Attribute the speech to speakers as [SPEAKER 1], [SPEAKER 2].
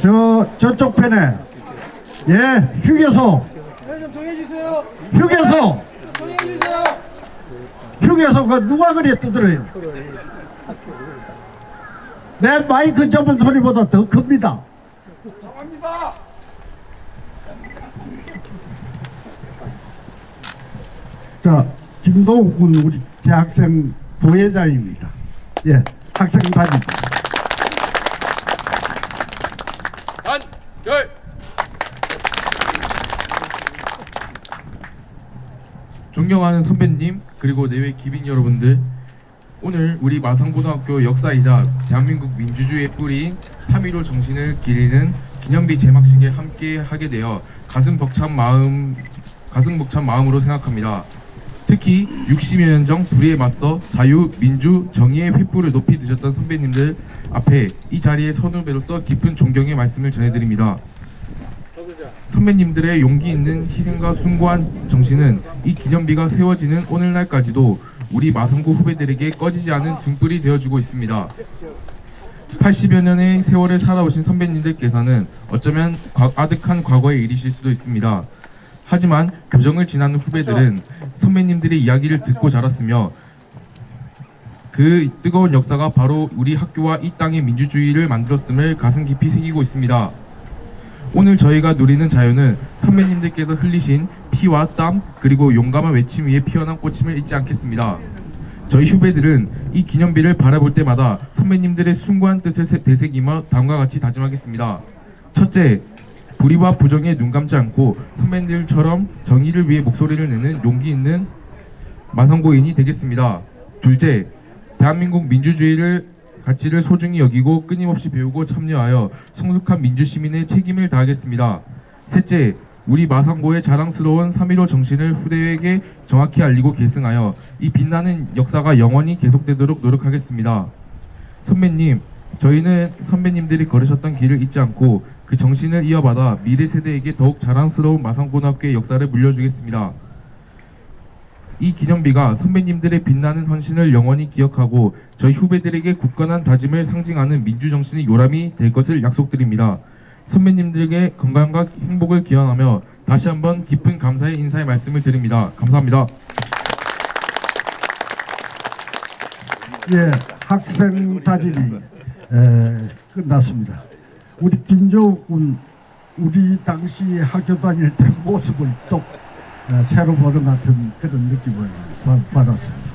[SPEAKER 1] 저 저쪽 편에 예 휴게소
[SPEAKER 2] 네, 좀 정해주세요.
[SPEAKER 1] 휴게소
[SPEAKER 2] 정해주세요.
[SPEAKER 1] 휴게소가 누가 그래 뜨들어요 내 마이크 접은 소리보다 더 큽니다
[SPEAKER 2] 정합니다.
[SPEAKER 1] 자 김동욱 군 우리 대학생 부회장입니다 예 학생 단위
[SPEAKER 3] 단 결 존경하는 선배님 그리고 내외 기빈 여러분들 오늘 우리 마산고등학교 역사이자 대한민국 민주주의의 뿌리인 3.15 정신을 기리는 기념비 제막식에 함께 하게 되어 가슴 벅찬 마음 가슴 벅찬 마음으로 생각합니다. 특히 60여 년 전 불의에 맞서 자유, 민주, 정의의 횃불을 높이 드셨던 선배님들 앞에 이 자리에 선후배로서 깊은 존경의 말씀을 전해드립니다. 선배님들의 용기 있는 희생과 숭고한 정신은 이 기념비가 세워지는 오늘날까지도 우리 마산구 후배들에게 꺼지지 않은 등불이 되어주고 있습니다. 80여 년의 세월을 살아오신 선배님들께서는 어쩌면 과- 아득한 과거의 일이실 수도 있습니다. 하지만 교정을 지나는 후배들은 선배님들의 이야기를 듣고 자랐으며 그 뜨거운 역사가 바로 우리 학교와 이 땅의 민주주의를 만들었음을 가슴 깊이 새기고 있습니다. 오늘 저희가 누리는 자유는 선배님들께서 흘리신 피와 땀 그리고 용감한 외침 위에 피어난 꽃임을 잊지 않겠습니다. 저희 후배들은 이 기념비를 바라볼 때마다 선배님들의 숭고한 뜻을 새- 되새기며 다음과 같이 다짐하겠습니다. 첫째, 불의와 부정에 눈 감지 않고 선배님들처럼 정의를 위해 목소리를 내는 용기 있는 마산고인이 되겠습니다. 둘째, 대한민국 민주주의를 가치를 소중히 여기고 끊임없이 배우고 참여하여 성숙한 민주시민의 책임을 다하겠습니다. 셋째, 우리 마산고의 자랑스러운 3.15 정신을 후대에게 정확히 알리고 계승하여 이 빛나는 역사가 영원히 계속되도록 노력하겠습니다. 선배님, 저희는 선배님들이 걸으셨던 길을 잊지 않고 그 정신을 이어받아 미래 세대에게 더욱 자랑스러운 마산고등학교의 역사를 물려주겠습니다. 이 기념비가 선배님들의 빛나는 헌신을 영원히 기억하고 저희 후배들에게 굳건한 다짐을 상징하는 민주정신의 요람이 될 것을 약속드립니다. 선배님들에게 건강과 행복을 기원하며 다시 한번 깊은 감사의 인사의 말씀을 드립니다. 감사합니다.
[SPEAKER 1] 예 학생 다짐이 에, 끝났습니다 우리 군 우리 당시 학교 다닐 때 모습을 또 에, 새로 보는 같은 그런 느낌을 받- 받았습니다